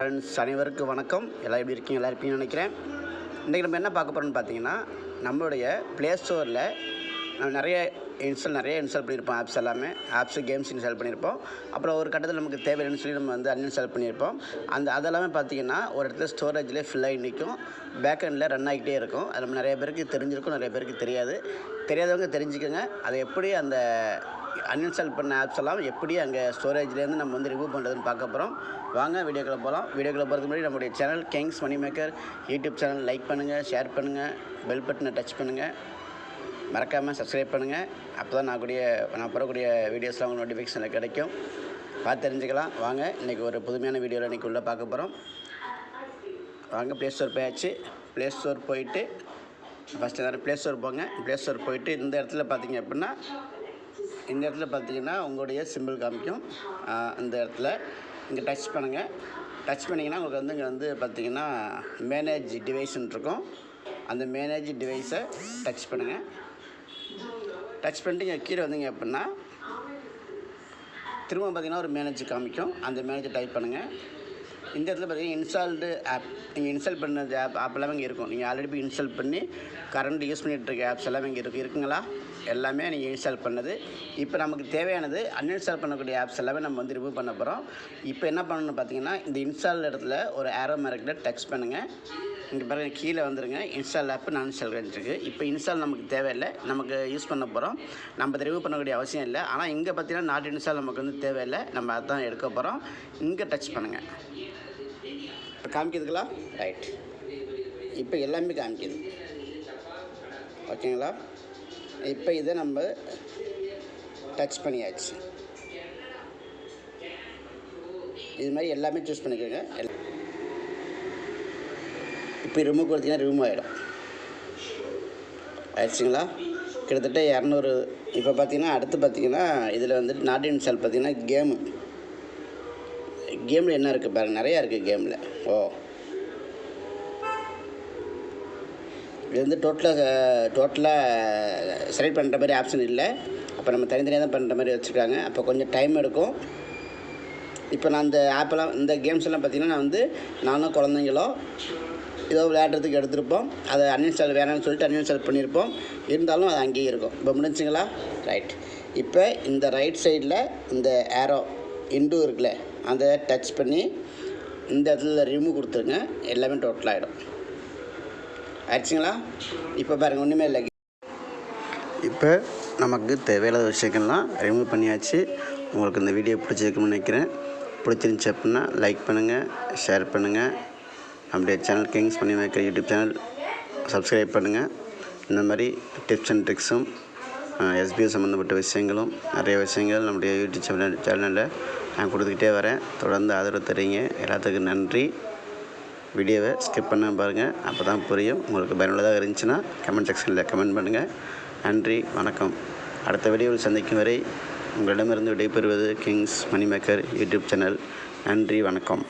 Friends அனைவருக்கும் வணக்கம். எல்லாம் எப்படி இருக்கீங்க? எல்லாம் இருப்பீங்கன்னு நினைக்கிறேன். இன்றைக்கி நம்ம என்ன பார்க்க போகிறோம்னு பார்த்தீங்கன்னா நம்மளுடைய ப்ளே ஸ்டோரில் நம்ம நிறைய இன்ஸ்டால் நிறைய இன்ஸ்டால் பண்ணியிருப்போம். ஆப்ஸ் எல்லாமே. ஆப்ஸு கேம்ஸ் இன்ஸ்டால் பண்ணியிருப்போம். அப்புறம் ஒரு கட்டத்தில் நமக்கு தேவையில்லைன்னு சொல்லி நம்ம வந்து அன்இன்ஸ்டால் பண்ணியிருப்போம். அந்த அதெல்லாமே பார்த்தீங்கன்னா ஒரு இடத்துல ஸ்டோரேஜ்லேயே ஃபில் ஆகி நிற்கும். பேக்கெண்டில் ரன் ஆகிட்டே இருக்கும். அது நம்ம நிறைய பேருக்கு தெரிஞ்சிருக்கும் நிறைய பேருக்கு தெரியாது. தெரியாதவங்க தெரிஞ்சுக்கோங்க. அதை எப்படி அந்த அன்இன்ஸ்டால் பண்ண ஆப்ஸ் எல்லாம் எப்படி அங்கே ஸ்டோரேஜ்லேருந்து நம்ம வந்து ரிமூவ் பண்ணுறதுன்னு பார்க்க போகிறோம் வாங்க வீடியோக்குள்ள போகலாம் வீடியோக்குள்ள போகிறதுக்கு முன்னாடி நம்மளுடைய channel kings money maker YouTube channel like பண்ணுங்கள் ஷேர் பண்ணுங்கள் பெல் பட்டனை டச் பண்ணுங்கள் மறக்காமல் சப்ஸ்கிரைப் பண்ணுங்கள் அப்போ தான் நான் கூடிய நான் போடக்கூடிய வீடியோஸ்லாம் உங்களுக்கு நோட்டிஃபிகேஷனில் கிடைக்கும். பார்த்து தெரிஞ்சுக்கலாம். வாங்க இன்றைக்கி ஒரு புதுமையான வீடியோவில் இன்றைக்கி உள்ளே பார்க்க போகிறோம் வாங்க ப்ளே ஸ்டோர் போயாச்சு. ப்ளே ஸ்டோர் போயிட்டு ஃபஸ்ட்டு எல்லாரும் ப்ளே ஸ்டோர் போங்க. ப்ளே ஸ்டோர் போயிட்டு இந்த இடத்துல பார்த்தீங்க அப்படின்னா இந்த இடத்துல பார்த்தீங்கன்னா உங்களுடைய சிம்பிள் காமிக்கும். அந்த இந்த இடத்துல. இங்கே டச் பண்ணுங்கள் டச் பண்ணிங்கன்னா உங்களுக்கு வந்து இங்கே வந்து பார்த்தீங்கன்னா மேனேஜ் டிவைஸ்ன்னு இருக்கும். அந்த மேனேஜ் டிவைஸை டச் பண்ணுங்கள் டச் பண்ணிட்டு இங்கே கீழே வந்தீங்க அப்படின்னா திரும்ப பார்த்தீங்கன்னா ஒரு மேனேஜ் காமிக்கும். அந்த மேனேஜர் டைப் பண்ணுங்கள் இந்த இடத்துல பார்த்தீங்கன்னா இன்ஸ்டால்டு ஆப் நீங்கள் இன்ஸ்டால் பண்ணது ஆப் ஆப் எல்லாமே இங்கே இருக்கும். நீங்கள் ஆல்ரெடி போய் இன்ஸ்டால் பண்ணி கரண்ட் யூஸ் பண்ணிகிட்டு இருக்க ஆப்ஸ் எல்லாமே இங்கே இருக்குது இருக்குங்களா? எல்லாமே நீங்கள் இன்ஸ்டால் பண்ணது. இப்போ நமக்கு தேவையானது அன்இன்ஸ்டால் பண்ணக்கூடிய ஆப்ஸ் எல்லாமே நம்ம வந்து ரிமூவ் பண்ண போகிறோம் இப்போ என்ன பண்ணணும்னு பார்த்தீங்கன்னா இந்த இன்ஸ்டால் இடத்துல ஒரு ஆரோ மார்க்கில் டச் பண்ணுங்கள் இங்கே பாருங்கள் கீழே வந்துருங்க. இன்ஸ்டால் ஆப் நான் இன்ஸ்டால் கிடைச்சிருக்கு இப்போ இன்ஸ்டால் நமக்கு தேவையில்லை. நமக்கு யூஸ் பண்ண போகிறோம் நம்ம அதை ரிமூவ் பண்ணக்கூடிய அவசியம் இல்லை. ஆனால் இங்கே பார்த்தீங்கன்னா நாட் இன்ஸ்டால் நமக்கு வந்து தேவையில்லை. நம்ம அதான் எடுக்க போகிறோம் இங்கே டச் பண்ணுங்கள் இப்போ காமிக்குதுங்களா ரைட் இப்போ எல்லாமே காமிக்குது. ஓகேங்களா? இப்போ இதை நம்ம டச் பண்ணியாச்சு. இது மாதிரி எல்லாமே சூஸ் பண்ணிக்கோங்க. எல்- இப்போ ரிமூவ் கொடுத்தீங்கன்னா ரிமூவ் ஆகிடும் ஆயிடுச்சுங்களா? கிட்டத்தட்ட இரநூறு இப்போ பார்த்தீங்கன்னா அடுத்து பார்த்தீங்கன்னா இதில் வந்துட்டு நாட் இன்ஸ்டால் பார்த்தீங்கன்னா கேமு கேமில் என்ன இருக்குது பாருங்க நிறையா இருக்குது கேமில். ஓ. இது வந்து டோட்டலாக டோட்டலாக செலக்ட் பண்ணுற மாதிரி ஆப்ஷன் இல்லை. அப்போ நம்ம தனித்தனியாக தான் பண்ணுற மாதிரி வச்சுருக்காங்க. அப்போ கொஞ்சம் டைம் எடுக்கும். இப்போ நான் இந்த ஆப்பெல்லாம் இந்த கேம்ஸ் எல்லாம் பார்த்தீங்கன்னா நான் வந்து நானும் குழந்தைங்களோ ஏதோ விளையாடுறதுக்கு எடுத்திருப்போம். அதை அன்இன்ஸ்டால் வேணாம்னு சொல்லிட்டு அன்இன்ஸ்டால் பண்ணியிருப்போம். இருந்தாலும் அது அங்கேயே இருக்கும். இப்போ முடிஞ்சுங்களா? ரைட் இப்போ இந்த ரைட் சைடில் இந்த ஏரோ இண்டு இருக்குல்ல அதை டச் பண்ணி இந்த இடத்துல ரிமூவ் கொடுத்துருங்க. எல்லாமே டோட்டல் ஆகிடும் ஆயிடுச்சுங்களா? இப்போ பாருங்கள் ஒன்றுமே இல்லை. இப்போ நமக்கு தேவையில்லாத விஷயங்கள்லாம் ரிமூவ் பண்ணியாச்சு. உங்களுக்கு இந்த வீடியோ பிடிச்சிருக்குன்னு நினைக்கிறேன். பிடிச்சிருந்துச்சி அப்படின்னா லைக் பண்ணுங்கள் ஷேர் பண்ணுங்கள் நம்முடைய சேனல் கிங்ஸ் பண்ணி வைக்கிற யூடியூப் சேனல் சப்ஸ்கிரைப் பண்ணுங்கள் இந்த மாதிரி டிப்ஸ் அண்ட் ட்ரிக்ஸும் எஸ்பிஐ சம்மந்தப்பட்ட விஷயங்களும் நிறைய விஷயங்கள் நம்முடைய யூடியூப் சேனல் சேனலில் நான் கொடுத்துக்கிட்டே வரேன். தொடர்ந்து ஆதரவு தரீங்க எல்லாத்துக்கும் நன்றி. வீடியோவை ஸ்கிப் பண்ண பாருங்கள் அப்போ தான் புரியும் உங்களுக்கு பயனுள்ளதாக இருந்துச்சுன்னா கமெண்ட் செக்ஷனில் கமெண்ட் பண்ணுங்கள் நன்றி வணக்கம். அடுத்த வீடியோவில் சந்திக்கும் வரை உங்களிடமிருந்து விடைபெறுவது கிங்ஸ் மணிமேக்கர் யூடியூப் சேனல் நன்றி வணக்கம்.